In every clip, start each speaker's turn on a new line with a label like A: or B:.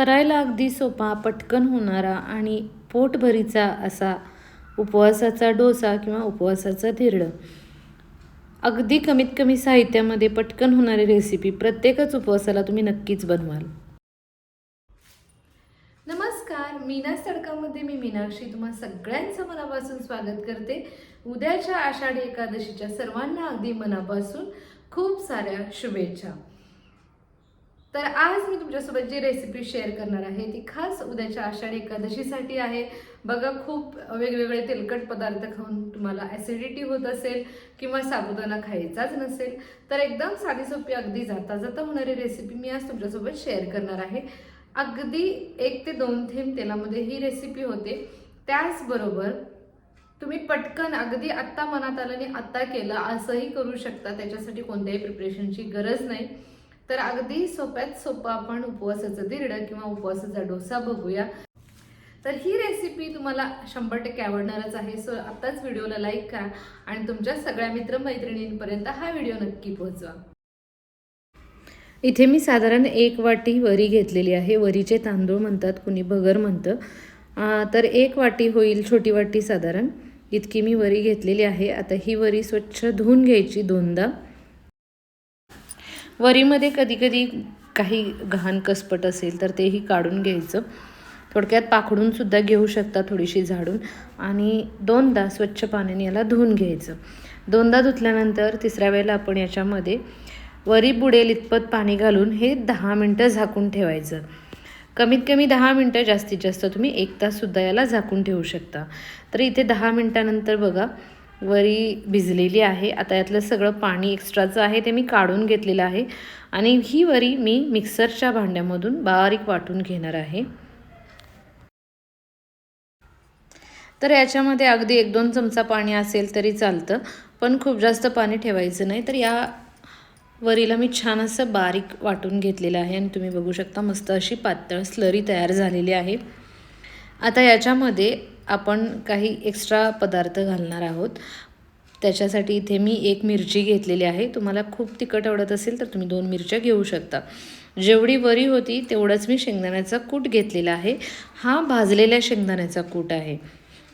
A: करायला अगदी सोपा पटकन होणारा आणि पोटभरीचा असा उपवासाचा डोसा किंवा उपवासाचा धिरडं. अगदी कमीत कमी साहित्यामध्ये पटकन होणारी रेसिपी प्रत्येकच उपवासाला तुम्ही नक्कीच बनवाल. नमस्कार मीनास तडकामध्ये मी मीनाक्षी तुम्हा सगळ्यांचं मनापासून स्वागत करते. उद्याच्या आषाढी एकादशीच्या सर्वांना अगदी मनापासून खूप साऱ्या शुभेच्छा. तर आज मी तुमच्यासोबत जी रेसिपी शेअर करणार आहे ती खास उद्याच्या आषाढी एकादशीसाठी आहे. बघा खूप वेगवेगळे तेलकट पदार्थ खाऊन तुम्हाला ॲसिडिटी होत असेल किंवा साबुदाणा खायचाच नसेल तर एकदम साधी सोपी अगदी जाता जाता होणारी रेसिपी मी आज तुमच्यासोबत शेअर करणार आहे. अगदी एक ते दोन थेंब तेलामध्ये ही रेसिपी होते. त्याचबरोबर तुम्ही पटकन अगदी आत्ता मनात आलं आणि आत्ता केलं असंही करू शकता. त्याच्यासाठी कोणत्याही प्रिपरेशनची गरज नाही. तर अगदी सोप्यात सोपं आपण उपवासाचं दिरडं किंवा उपवासाचा डोसा बघूया. तर ही रेसिपी तुम्हाला शंभर टक्के आवडणारच आहे सो आत्ताच व्हिडिओला लाईक करा आणि तुमच्या सगळ्या मित्रमैत्रिणींपर्यंत हा व्हिडिओ नक्की पोहोचवा. इथे मी साधारण एक वाटी वरी घेतलेली आहे. वरीचे तांदूळ म्हणतात कुणी भगर म्हणतं. तर एक वाटी होईल छोटी वाटी साधारण. इतकी मी वरी घेतलेली आहे. आता ही वरी स्वच्छ धुवून घ्यायची दोनदा. वरीमध्ये कधीकधी काही घाण कसपट असेल तर तेही काढून घ्यायचं. थोडक्यात पाखडूनसुद्धा घेऊ शकता थोडीशी झाडून. आणि दोनदा स्वच्छ पाण्याने याला धुवून घ्यायचं. दोनदा धुतल्यानंतर तिसऱ्या वेळेला आपण याच्यामध्ये वरी बुडेल इतपत पाणी घालून हे दहा मिनटं झाकून ठेवायचं. कमीत कमी दहा मिनटं जास्तीत जास्त तुम्ही एक ताससुद्धा याला झाकून ठेवू शकता. तर इथे दहा मिनटानंतर बघा वरी भिजलेली आहे. आता यातलं सगळं पाणी एक्स्ट्राचं आहे ते मी काढून घेतलेलं आहे. आणि ही वरी मी मिक्सरच्या भांड्यामधून बारीक वाटून घेणार आहे. तर याच्यामध्ये अगदी एक दोन चमचा पाणी असेल तरी चालतं. पण खूप जास्त पाणी ठेवायचं नाही. तर या वरीला मी छान असं बारीक वाटून घेतलेलं आहे. आणि तुम्ही बघू शकता मस्त अशी पातळ स्लरी तयार झालेली आहे. आता याच्यामध्ये आपण काही एक्स्ट्रा पदार्थ घालणार आहोत. त्याच्यासाठी इथे मी एक मिरची घेतलेली आहे. तुम्हाला खूप तिखट आवडत असेल तर तुम्ही दोन मिरच्या घेऊ शकता. जेवढी वरी होती तेवढंच मी शेंगदाण्याचा कूट घेतलेला आहे. हा भाजलेल्या शेंगदाण्याचा कूट आहे.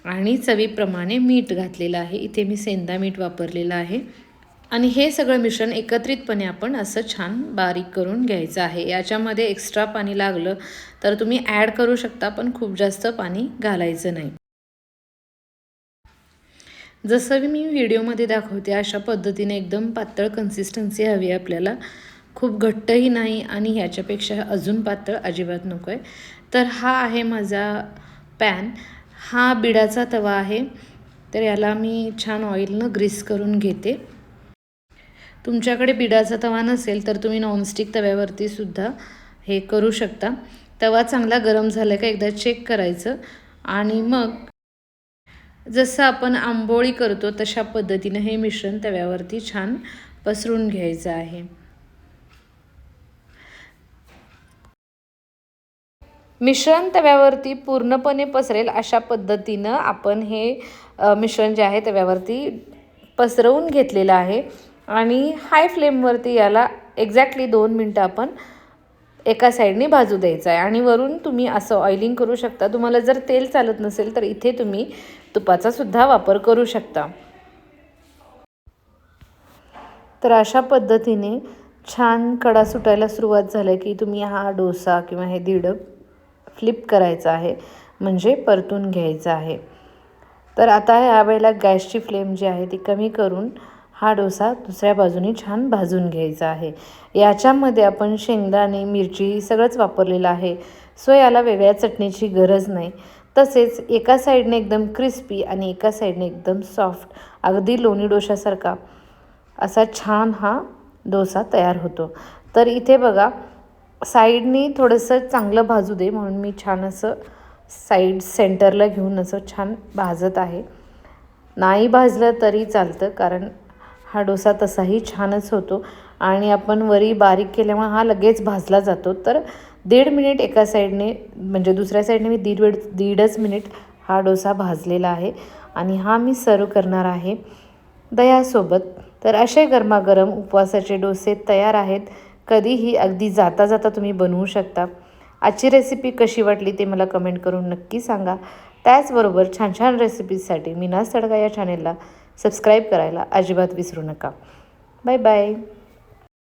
A: आणि चवीप्रमाणे मीठ घातलेलं आहे. इथे मी सेंदा मीठ वापरलेलं आहे. आणि हे सगळं मिश्रण एकत्रितपणे आपण असं छान बारीक करून घ्यायचं आहे. याच्यामध्ये एक्स्ट्रा पाणी लागलं तर तुम्ही ॲड करू शकता पण खूप जास्त पाणी घालायचं नाही. जसं मी व्हिडिओमध्ये दाखवते अशा पद्धतीने एकदम पातळ कन्सिस्टन्सी हवी आहे आपल्याला. खूप घट्टही नाही आणि ह्याच्यापेक्षा अजून पातळ अजिबात नको आहे तर हा आहे माझा पॅन हा बिडाचा तवा आहे. तर याला मी छान ऑइलनं ग्रीस करून घेते. तुमच्याकडे बिडाचा तवा नसेल तर तुम्ही नॉनस्टिक तव्यावरती सुद्धा हे करू शकता. तवा चांगला गरम झाला का एकदा चेक करायचं. आणि मग जसं आपण आंबोळी करतो तशा पद्धतीनं हे मिश्रण तव्यावरती छान पसरून घ्यायचं आहे. मिश्रण तव्यावरती पूर्णपणे पसरेल अशा पद्धतीनं आपण हे मिश्रण जे आहे तव्यावरती पसरवून घेतलेलं आहे. आणि हाय फ्लेमवरती याला एक्झॅक्टली दोन मिनटं आपण एका साईडने भाजू द्यायचा आहे. आणि वरून तुम्ही असं ऑइलिंग करू शकता. तुम्हाला जर तेल चालत नसेल तर इथे तुम्ही तुपाचा सुद्धा वापर करू शकता. तर अशा पद्धतीने छान कडा सुटायला सुरुवात झाली की तुम्ही हा डोसा किंवा हे दीड फ्लिप करायचं आहे. म्हणजे परतून घ्यायचं आहे. तर आता ह्यावेळेला गॅसची फ्लेम जी आहे ती कमी करून हा डोसा दुसऱ्या बाजूने छान भाजून घ्यायचा आहे. याच्यामध्ये आपण शेंगदाणे मिरची सगळंच वापरलेलं आहे. सो याला वेगळ्या चटणीची गरज नाही. तसेच एका साईडने एकदम क्रिस्पी आणि एका साईडने एकदम सॉफ्ट अगदी लोणी डोशासारखा असा छान हा डोसा तयार होतो. तर इथे बघा साईडनी थोडंसं चांगलं भाजू दे म्हणून मी छान असं साईड सेंटरला घेऊन असं छान भाजत आहे. नाही भाजलं तरी चालतं कारण हा डोसा तसाही छानच होतो. आणि आपण वरी बारीक केल्यामुळे हा लगेच भाजला जातो. तर दीड मिनिट एका साईडने म्हणजे दुसऱ्या साईडने मी दीड वेळ दीडच मिनिट हा डोसा भाजलेला आहे. आणि हा मी सर्व करणार आहे दह्यासोबत. तर असे गरमागरम उपवासाचे डोसे तयार आहेत. कधीही अगदी जाता जाता तुम्ही बनवू शकता. आजची रेसिपी कशी वाटली ते मला कमेंट करून नक्की सांगा. त्याचबरोबर छान छान रेसिपीजसाठी मीनास तडका या चॅनेलला सबस्क्राईब करायला अजिबात विसरू नका. Bye bye.